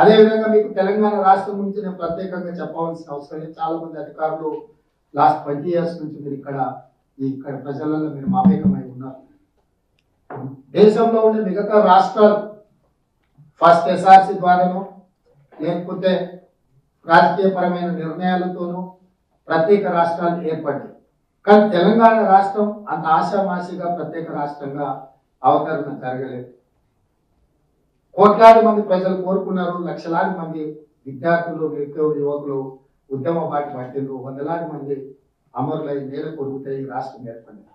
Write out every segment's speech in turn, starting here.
అదేవిధంగా మీకు తెలంగాణ రాష్ట్రం గురించి నేను ప్రత్యేకంగా చెప్పవలసిన అవసరం లేదు. చాలా మంది అధికారులు లాస్ట్ ట్వంటీ ఇయర్స్ నుంచి మీరు ఇక్కడ ఇక్కడ ప్రజలలో మీరు మమేకమై ఉన్నారు. దేశంలో ఉండే మిగతా రాష్ట్రాలు ఫస్ట్ ఎస్ఆర్సి ద్వారాను లేకపోతే రాజకీయపరమైన నిర్ణయాలతోనూ ప్రత్యేక రాష్ట్రాలు ఏర్పడ్డాయి. కానీ తెలంగాణ రాష్ట్రం అంత ఆశామాషిగా ప్రత్యేక రాష్ట్రంగా అవతరణ జరగలేదు. కోట్లాది మంది ప్రజలు కోరుకున్నారు లక్షలాది మంది విద్యార్థులు నిరుద్యోగ యువకులు ఉద్యమ పాటి పట్టిండ్రు వందలాది మంది అమరులై నేల కొరుగుతాయి ఈ రాష్ట్రం ఏర్పడింది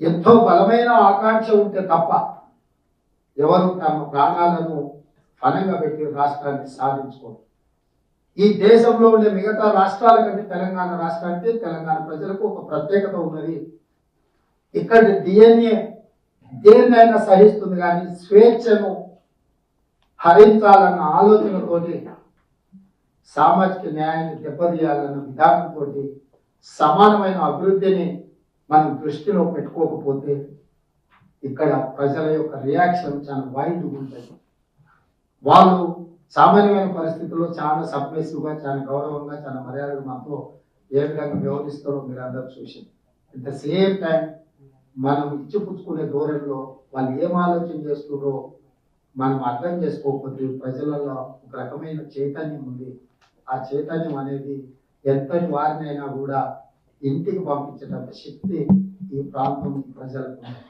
ఎంతో బలమైన ఆకాంక్ష ఉంటే తప్ప ఎవరు తమ ప్రాణాలను ఫలంగా పెట్టి రాష్ట్రాన్ని సాధించుకోరు. ఈ దేశంలో ఉండే మిగతా రాష్ట్రాల కంటే తెలంగాణ రాష్ట్రానికి తెలంగాణ ప్రజలకు ఒక ప్రత్యేకత ఉన్నది. ఇక్కడ డిఎన్ఏ దేన్నైనా సహిస్తుంది కానీ స్వేచ్ఛను హరించాలన్న ఆలోచనతోటి సామాజిక న్యాయాన్ని దెబ్బతీయాలన్న విధానంతో సమానమైన అభివృద్ధిని మనం దృష్టిలో పెట్టుకోకపోతే ఇక్కడ ప్రజల యొక్క రియాక్షన్ చాలా వైల్డ్ ఉంటుంది. వాళ్ళు సామాన్యమైన పరిస్థితుల్లో చాలా సబ్మిసివ్గా చాలా గౌరవంగా చాలా మర్యాదగా మాతో ఏ విధంగా వ్యవహరిస్తారో మీరు అందరూ చూసి అట్ ద సేమ్ టైం మనం ఇచ్చిపుచ్చుకునే ధోరణిలో వాళ్ళు ఏం ఆలోచన చేస్తున్నారో మనం అర్థం చేసుకోకపోతే ప్రజలలో ఒక రకమైన చైతన్యం ఉంది ఆ చైతన్యం అనేది ఎంతటి వారినైనా కూడా ఇంటికి పంపించేటంత శక్తి ఈ ప్రాంతం ప్రజలకు ఉంది.